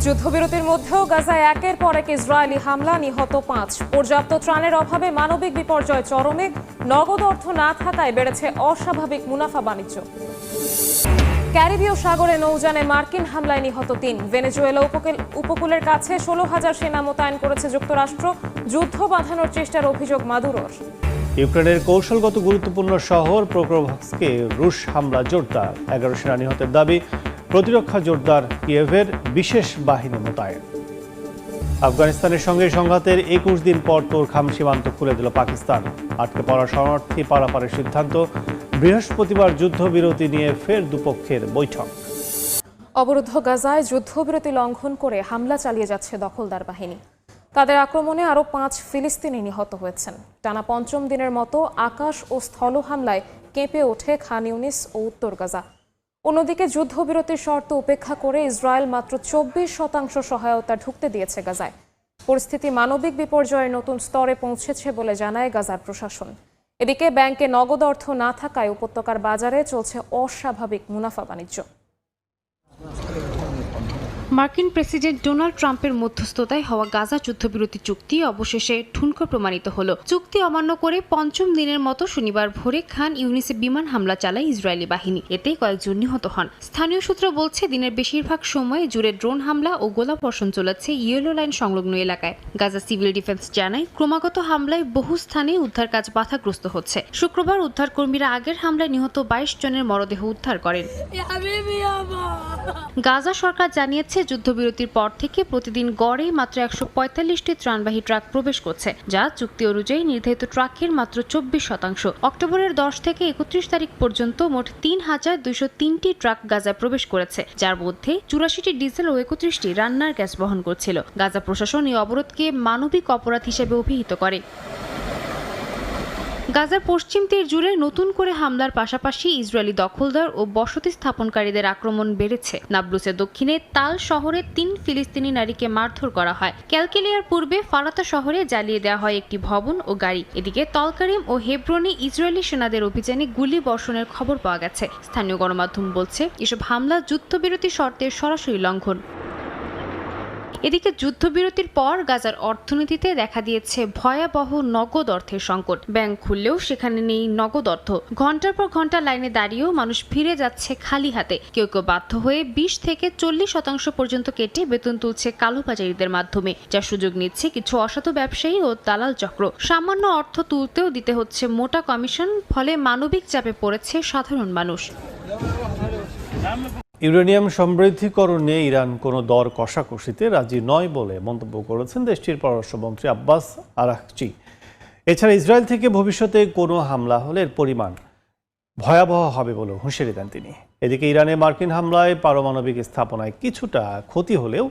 যুদ্ধবিরতির মধ্যেও গাজায় একের পর এক ইসরায়েলি হামলা, নিহত পাঁচ। পর্যাপ্ত ত্রাণের অভাবে মানবিক বিপর্যয় চরমে, নগদ অর্থ না থাকায় বেড়েছে অস্বাভাবিক মুনাফা বাণিজ্য। ক্যারিবীয় সাগরে নৌযানে মার্কিন হামলায় নিহত তিন। ভেনেজুয়েলা উপকূল- উপকূলের কাছে ষোলো হাজার সেনা মোতায়েন করেছে যুক্তরাষ্ট্র। যুদ্ধ বাঁধানোর চেষ্টার অভিযোগ মাদুরোর। ইউক্রেনের কৌশলগত গুরুত্বপূর্ণ শহর প্রোক্রোভস্কে রুশ হামলা, জোরদার। এগারো সেনা নিহতের দাবি প্রতিরক্ষা জোরদার কিয়েভের বিশেষ বাহিনী মোতায়েন। আফগানিস্তানের সঙ্গে সংঘাতের একুশ দিন পর তোরখাম সীমান্ত খুলে দিল পাকিস্তান। আটকে পড়া শরণার্থী পারাপারের সিদ্ধান্ত, বৃহস্পতিবার যুদ্ধবিরতি নিয়ে ফের দুপক্ষের বৈঠক। অবরুদ্ধ গাজায় যুদ্ধবিরতি লঙ্ঘন করে হামলা চালিয়ে যাচ্ছে দখলদার বাহিনী। তাদের আক্রমণে আরও পাঁচ ফিলিস্তিনি নিহত হয়েছেন। টানা পঞ্চম দিনের মতো আকাশ ও স্থল হামলায় কেঁপে ওঠে খান ইউনিস ও উত্তর গাজা। অন্যদিকে যুদ্ধবিরতির শর্ত উপেক্ষা করে ইসরায়েল মাত্র চব্বিশ শতাংশ সহায়তা ঢুকতে দিয়েছে গাজায়। পরিস্থিতি মানবিক বিপর্যয়ের নতুন স্তরে পৌঁছেছে বলে জানায় গাজার প্রশাসন। এদিকে ব্যাংকে নগদ অর্থ না থাকায় উপত্যকার বাজারে চলছে অস্বাভাবিক মুনাফা বাণিজ্য। মার্কিন প্রেসিডেন্ট ডোনাল্ড ট্রাম্পের মধ্যস্থতায় হওয়া গাজা যুদ্ধবিরতি চুক্তি অবশেষে ঠুনকো প্রমাণিত হল। চুক্তি অমান্য করে পঞ্চম দিনের মতো শনিবার ভোরে খান ইউনিসে বিমান হামলা চালায় ইসরায়েলি বাহিনী। এতে কয়েকজন নিহত হন। স্থানীয় সূত্র বলছে দিনের বেশিরভাগ সময়ে জুড়ে ড্রোন হামলা ও গোলাবর্ষণ চলেছে ইয়েলো লাইন সংলগ্ন এলাকায়। গাজা সিভিল ডিফেন্স জানায় ক্রমাগত হামলায় বহু স্থানে উদ্ধার কাজ বাধাগ্রস্ত হচ্ছে। শুক্রবার উদ্ধারকর্মীরা আগের হামলায় নিহত বাইশ জনের মরদেহ উদ্ধার করেন। গাজা সরকার জানিয়েছে যুদ্ধবিরতির পর থেকে প্রতিদিন গড়ে মাত্র একশো পঁয়তাল্লিশটি ত্রাণবাহী ট্রাক প্রবেশ করছে, যা চুক্তি অনুযায়ী নির্ধারিত ট্রাকের মাত্র চব্বিশ শতাংশ। অক্টোবরের দশ থেকে একত্রিশ তারিখ পর্যন্ত মোট তিন হাজার দুইশো তিনটি ট্রাক গাজায় প্রবেশ করেছে, যার মধ্যে চুরাশিটি ডিজেল ও একত্রিশটি রান্নার গ্যাস বহন করছিল। গাজা প্রশাসন এই অবরোধকে মানবিক অপরাধ হিসেবে অভিহিত করে। গাজার পশ্চিম তীর জুড়ে নতুন করে হামলার পাশাপাশি ইসরায়েলি দখলদার ও বসতি স্থাপনকারীদের আক্রমণ বেড়েছে। নাবলুসের দক্ষিণে তাল শহরে তিন ফিলিস্তিনি নারীকে মারধর করা হয়। ক্যালকেলিয়ার পূর্বে ফারাতা শহরে জ্বালিয়ে দেওয়া হয় একটি ভবন ও গাড়ি। এদিকে তলকারিম ও হেব্রনে ইসরায়েলি সেনাদের অভিযানে গুলি বর্ষণের খবর পাওয়া গেছে। স্থানীয় গণমাধ্যম বলছে, এসব হামলা যুদ্ধবিরতি শর্তের সরাসরি লঙ্ঘন। এদিকে যুদ্ধবিরতির পর গাজার অর্থনীতিতে দেখা দিয়েছে ভয়াবহ নগদ অর্থের সংকট। ব্যাংক খুললেও সেখানে নেই নগদ অর্থ। ঘণ্টার পর ঘণ্টা লাইনে দাঁড়িয়েও মানুষ ফিরে যাচ্ছে খালি হাতে। কেউ কেউ বাধ্য হয়ে বিশ থেকে চল্লিশ শতাংশ পর্যন্ত কেটে বেতন তুলছে কালোবাজারিদের মাধ্যমে, যা সুযোগ নিচ্ছে কিছু অসাধু ব্যবসায়ী ও দালাল চক্র। সামান্য অর্থ তুলতেও দিতে হচ্ছে মোটা কমিশন, ফলে মানবিক চাপে পড়েছে সাধারণ মানুষ। ইউরেনিয়াম সমৃদ্ধিকরণ নিয়ে ইরান কোনো দর কষাকষিতে রাজি নয় বলে মন্তব্য করেছেন দেশটির পররাষ্ট্রমন্ত্রী আব্বাস আরাকচি। এছাড়া ইসরায়েল থেকে ভবিষ্যতে কোনো হামলা হলে এর পরিমাণ ভয়াবহ হবে বলে হুঁশিয়ারি দেন তিনি। এদিকে ইরানে মার্কিন হামলায় পারমাণবিক স্থাপনায় কিছুটা ক্ষতি হলেও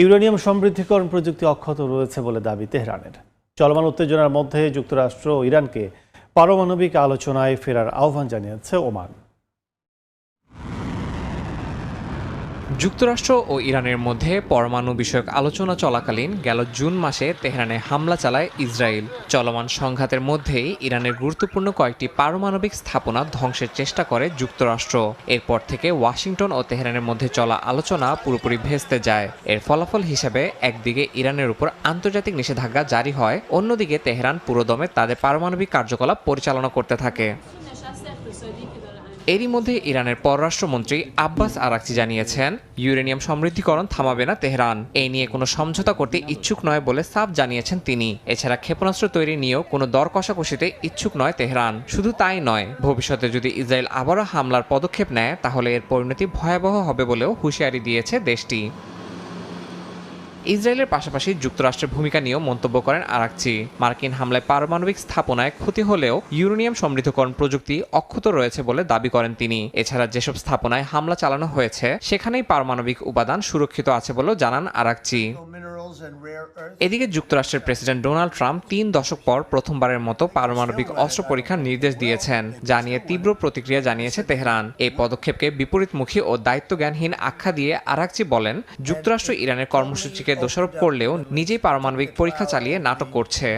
ইউরেনিয়াম সমৃদ্ধিকরণ প্রযুক্তি অক্ষত রয়েছে বলে দাবি তেহরানের। চলমান উত্তেজনার মধ্যে যুক্তরাষ্ট্র ইরানকে পারমাণবিক আলোচনায় ফেরার আহ্বান জানিয়েছে ওমান। যুক্তরাষ্ট্র ও ইরানের মধ্যে পরমাণু বিষয়ক আলোচনা চলাকালীন গেল জুন মাসে তেহরানে হামলা চালায় ইসরায়েল। চলমান সংঘাতের মধ্যেই ইরানের গুরুত্বপূর্ণ কয়েকটি পারমাণবিক স্থাপনা ধ্বংসের চেষ্টা করে যুক্তরাষ্ট্র। এরপর থেকে ওয়াশিংটন ও তেহরানের মধ্যে চলা আলোচনা পুরোপুরি ভেস্তে যায়। এর ফলাফল হিসেবে একদিকে ইরানের উপর আন্তর্জাতিক নিষেধাজ্ঞা জারি হয়, অন্যদিকে তেহরান পুরোদমে তাদের পারমাণবিক কার্যকলাপ পরিচালনা করতে থাকে। এরই মধ্যে ইরানের পররাষ্ট্রমন্ত্রী আব্বাস আরাকচি জানিয়েছেন, ইউরেনিয়াম সমৃদ্ধিকরণ থামাবে না তেহরান। এই নিয়ে কোনো সমঝোতা করতে ইচ্ছুক নয় বলে সাফ জানিয়েছেন তিনি। এছাড়া ক্ষেপণাস্ত্র তৈরি নিয়েও কোনো দর কষাকষিতে ইচ্ছুক নয় তেহরান। শুধু তাই নয়, ভবিষ্যতে যদি ইসরায়েল আবারও হামলার পদক্ষেপ নেয়, তাহলে এর পরিণতি ভয়াবহ হবে বলেও হুঁশিয়ারি দিয়েছে দেশটি। ইসরায়েলের পাশাপাশি যুক্তরাষ্ট্রের ভূমিকা নিয়েও মন্তব্য করেন আরাকচি। মার্কিন হামলায় পারমাণবিক স্থাপনায় ক্ষতি হলেও ইউরেনিয়াম সমৃদ্ধকরণ প্রযুক্তি অক্ষত রয়েছে বলে দাবি করেন তিনি। এছাড়া যেসব স্থাপনায় হামলা চালানো হয়েছে, সেখানেই পারমাণবিক উপাদান সুরক্ষিত আছে বলেও জানান আরাকচি। এদিকে যুক্তরাষ্ট্রের প্রেসিডেন্ট ডোনাল্ড ট্রাম্প তিন দশক পর প্রথমবারের মতো পারমাণবিক অস্ত্র পরীক্ষার নির্দেশ দিয়েছেন যা নিয়ে তীব্র প্রতিক্রিয়া জানিয়েছে তেহরান। এই পদক্ষেপকে বিপরীতমুখী ও দায়িত্বজ্ঞানহীন আখ্যা দিয়ে আরাকচি বলেন যুক্তরাষ্ট্র ইরানের কর্মসূচিকে দোষারোপ করলেও নিজেই পারমাণবিক পরীক্ষা চালিয়ে নাটক করছে।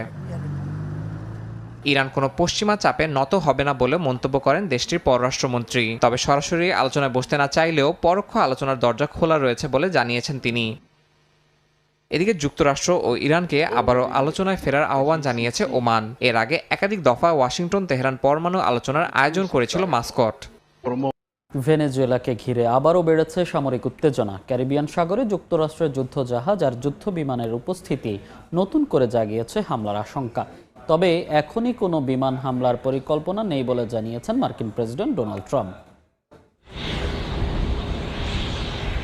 ইরান কোনো পশ্চিমা চাপে নত হবে না বলে মন্তব্য করেন দেশটির পররাষ্ট্রমন্ত্রী। তবে সরাসরি আলোচনায় বসতে না চাইলেও পরোক্ষ আলোচনার দরজা খোলা রয়েছে বলে জানিয়েছেন তিনি। এদিকে যুক্তরাষ্ট্র ও ইরানকে আবারও আলোচনায় ফেরার আহ্বান জানিয়েছে ওমান। এর আগে একাধিক দফা ওয়াশিংটন, তেহরান পরমাণু আলোচনার আয়োজন করেছিল মাস্কট। ভেনেজুয়েলাকে ঘিরে আবারও বেড়েছে সামরিক উত্তেজনা। ক্যারিবিয়ান সাগরে যুক্তরাষ্ট্রের যুদ্ধ জাহাজ আর যুদ্ধ বিমানের উপস্থিতি নতুন করে জাগিয়েছে হামলার আশঙ্কা। তবে এখনই কোনো বিমান হামলার পরিকল্পনা নেই বলে জানিয়েছেন মার্কিন প্রেসিডেন্ট ডোনাল্ড ট্রাম্প।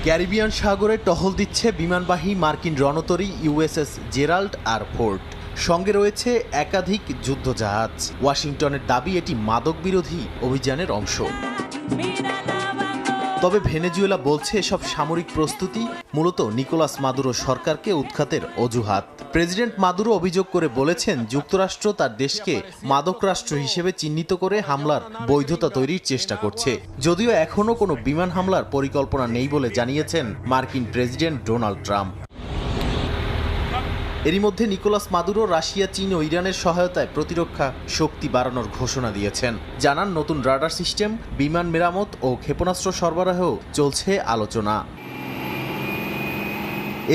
ক্যারিবিয়ান সাগরে টহল দিচ্ছে বিমানবাহী মার্কিন রণতরী ইউএসএস জেরাল্ড আর ফোর্ট। সঙ্গে রয়েছে একাধিক যুদ্ধজাহাজ। ওয়াশিংটনের দাবি, এটি মাদক বিরোধী অভিযানের অংশ। তবে ভেনেজুয়েলা বলছে এসব সামরিক প্রস্তুতি মূলত নিকোলাস মাদুরো সরকারকে উৎখাতের অজুহাত। প্রেসিডেন্ট মাদুরো অভিযোগ করে বলেছেন, যুক্তরাষ্ট্র তার দেশকে মাদক রাষ্ট্র হিসেবে চিহ্নিত করে হামলার বৈধতা তৈরির চেষ্টা করছে। যদিও এখনও কোনো বিমান হামলার পরিকল্পনা নেই বলে জানিয়েছেন মার্কিন প্রেসিডেন্ট ডোনাল্ড ট্রাম্প। এরই মধ্যে নিকোলাস মাদুরো রাশিয়া, চীন ও ইরানের সহায়তায় প্রতিরক্ষা শক্তি বাড়ানোর ঘোষণা দিয়েছেন। জানান, নতুন রাডার সিস্টেম, বিমান মেরামত ও ক্ষেপণাস্ত্র সরবরাহেও চলছে আলোচনা।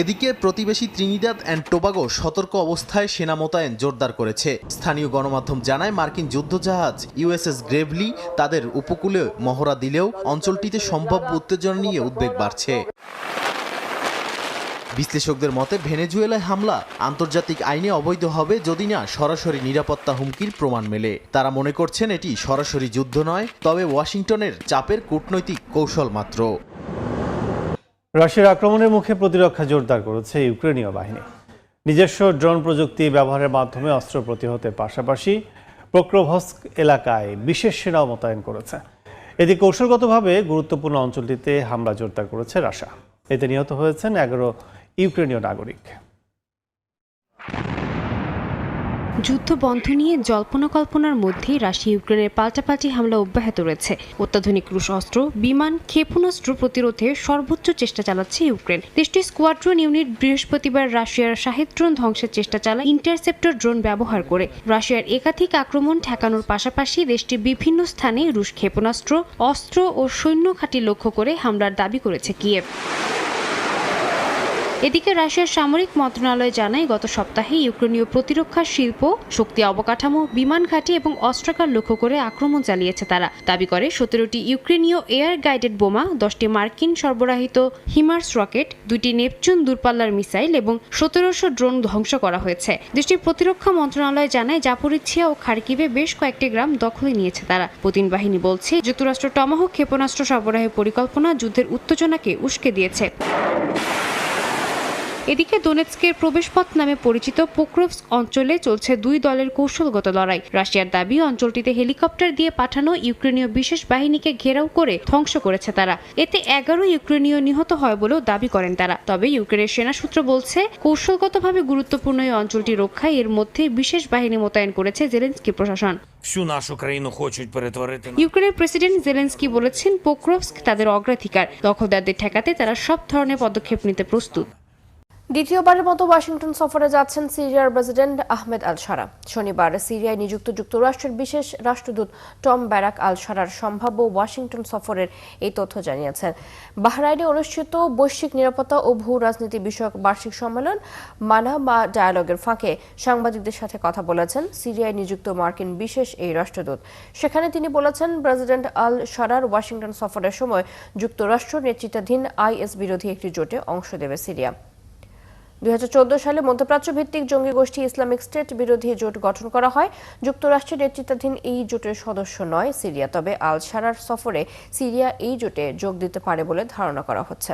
এদিকে প্রতিবেশী ত্রিনিদাদ অ্যান্ড টোবাগো সতর্ক অবস্থায় সেনা মোতায়েন জোরদার করেছে। স্থানীয় গণমাধ্যম জানায়, মার্কিন যুদ্ধজাহাজ ইউএসএস গ্রেভলি তাদের উপকূলে মহড়া দিলেও অঞ্চলটিতে সম্ভাব্য উত্তেজনা নিয়ে উদ্বেগ বাড়ছে। বিশ্লেষকদের মতে, ভেনেজুয়েলায় হামলা আন্তর্জাতিক আইনে অবৈধ হবে যদি না সরাসরি নিরাপত্তা হুমকির প্রমাণ মেলে। তারা মনে করছেন এটি সরাসরি যুদ্ধ নয়, তবে ওয়াশিংটনের চাপের কূটনৈতিক কৌশল মাত্র। রাশিয়ার আক্রমণের মুখে প্রতিরক্ষা জোরদার করেছে ইউক্রেনীয় বাহিনী। নিজস্ব ড্রোন প্রযুক্তি ব্যবহারের মাধ্যমে অস্ত্র প্রতিহতের পাশাপাশি প্রক্রভস্ক এলাকায় বিশেষ সেনাও মোতায়েন করেছে। এদিকে কৌশলগতভাবে গুরুত্বপূর্ণ অঞ্চলটিতে হামলা জোরদার করেছে রাশা এতে নিহত হয়েছেন এগারো ইউক্রেনীয় নাগরিক। যুদ্ধ বন্ধ নিয়ে জল্পনা কল্পনার মধ্যেই রাশিয়া ইউক্রেনের পাল্টাপাল্টি হামলা অব্যাহত রয়েছে। অত্যাধুনিক রুশ অস্ত্র, বিমান, ক্ষেপণাস্ত্র প্রতিরোধে সর্বোচ্চ চেষ্টা চালাচ্ছে ইউক্রেন। দেশটির স্কোয়াড্রন ইউনিট বৃহস্পতিবার রাশিয়ার শাহিদ ড্রোন ধ্বংসের চেষ্টা চালায় ইন্টারসেপ্টর ড্রোন ব্যবহার করে। রাশিয়ার একাধিক আক্রমণ ঠেকানোর পাশাপাশি দেশটির বিভিন্ন স্থানে রুশ ক্ষেপণাস্ত্র, অস্ত্র ও সৈন্য ঘাঁটি লক্ষ্য করে হামলার দাবি করেছে কিয়েভ। এদিকে রাশিয়ার সামরিক মন্ত্রণালয় জানায়, গত সপ্তাহে ইউক্রেনীয় প্রতিরক্ষা শিল্প, শক্তি অবকাঠামো, বিমান ঘাঁটি এবং অস্ত্রাগার লক্ষ্য করে আক্রমণ চালিয়েছে তারা। দাবি করে, সতেরোটি ইউক্রেনীয় এয়ার গাইডেড বোমা, দশটি মার্কিন সরবরাহিত হিমার্স রকেট দুটি নেপচুন দূরপাল্লার মিসাইল এবং সতেরোশো ড্রোন ধ্বংস করা হয়েছে। দেশটির প্রতিরক্ষা মন্ত্রণালয় জানায় জাপরিচ্ছিয়া ও খার্কিভে বেশ কয়েকটি গ্রাম দখলে নিয়েছে তারা। পুতিন বাহিনী বলছে, যুক্তরাষ্ট্র টমাহক ক্ষেপণাস্ত্র সরবরাহের পরিকল্পনা যুদ্ধের উত্তেজনাকে উস্কে দিয়েছে। এদিকে দোনেৎস্কের প্রবেশপথ নামে পরিচিত পোক্রোভস অঞ্চলে চলছে দুই দলের কৌশলগত লড়াই রাশিয়ার দাবি অঞ্চলটিতে হেলিকপ্টার দিয়ে পাঠানো ইউক্রেনীয় বিশেষ বাহিনীকে ঘেরাও করে ধ্বংস করেছে তারা এতে এগারো ইউক্রেনীয় নিহত হয় বলেও দাবি করেন তারা তবে ইউক্রেনের সেনা সূত্র বলছে কৌশলগতভাবে গুরুত্বপূর্ণ এই অঞ্চলটি রক্ষায় এর মধ্যে বিশেষ বাহিনী মোতায়েন করেছে জেলেন্সকি প্রশাসন всю нашу країну хочуть перетворити на ইউক্রেনের প্রেসিডেন্ট জেলেন্সকি বলেছেন পোক্রোভস্ক তাদের অগ্রাধিকার দখলদারদের ঠেকাতে তারা সব ধরনের পদক্ষেপ নিতে প্রস্তুত দ্বিতীয়বারের মতো ওয়াশিংটন সফরে যাচ্ছেন সিরিয়ার প্রেসিডেন্ট আহমেদ আল সারা শনিবার সিরিয়ায় নিযুক্ত যুক্তরাষ্ট্রের বিশেষ রাষ্ট্রদূত টম ব্যারাক আল সারার সম্ভাব্য ওয়াশিংটন সফরের এই তথ্য জানিয়েছেন। বাহরাইনে অনুষ্ঠিত বৈশ্বিক নিরাপত্তা ও ভূ রাজনীতি বিষয়ক বার্ষিক সম্মেলন মানা মানামা ডায়ালগের ফাঁকে সাংবাদিকদের সাথে কথা বলেছেন সিরিয়ায় নিযুক্ত মার্কিন বিশেষ এই রাষ্ট্রদূত। সেখানে তিনি বলেছেন, প্রেসিডেন্ট আল সারার ওয়াশিংটন সফরের সময় যুক্তরাষ্ট্র নেতৃত্বাধীন আইএস বিরোধী একটি জোটে অংশ দেবে সিরিয়া। দুই হাজার চৌদ্দ সালে মধ্যপ্রাচ্য ভিত্তিক জঙ্গি গোষ্ঠী ইসলামিক স্টেট বিরোধী জোট গঠন করা হয়। যুক্তরাষ্ট্রের নেতৃত্বাধীন এই জোটের সদস্য নয় সিরিয়া, তবে আল সারার সফরে সিরিয়া এই জোটে যোগ দিতে পারে বলে ধারণা করা হচ্ছে।